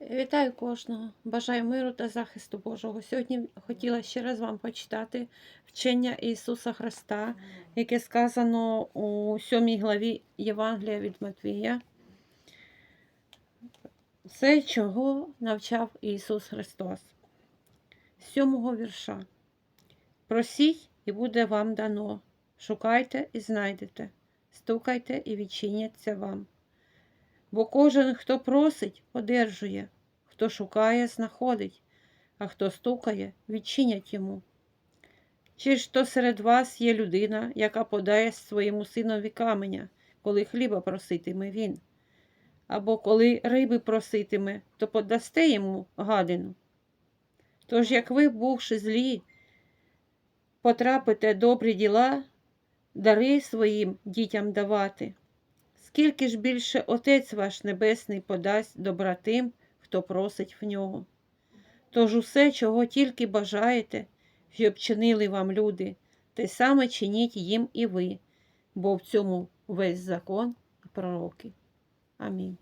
Вітаю кожного. Бажаю миру та захисту Божого. Сьогодні хотіла ще раз вам почитати вчення Ісуса Христа, яке сказано у 7 главі Євангелія від Матвія. Це чого навчав Ісус Христос. З 7 вірша. Просіть, і буде вам дано. Шукайте і знайдете, стукайте і відчиняться вам. Бо кожен, хто просить, одержує, хто шукає, знаходить, а хто стукає, відчинять йому. Чи ж то серед вас є людина, яка подає своєму синові каменя, коли хліба проситиме він? Або коли риби проситиме, то подасте йому гадину. Тож, як ви, бувши злі, потрапите добрі діла, дари своїм дітям давати. Скільки ж більше Отець ваш Небесний подасть добра тим, хто просить в нього. Тож усе, чого тільки бажаєте, щоб чинили вам люди, те саме чиніть їм і ви, бо в цьому весь закон і пророки. Амінь.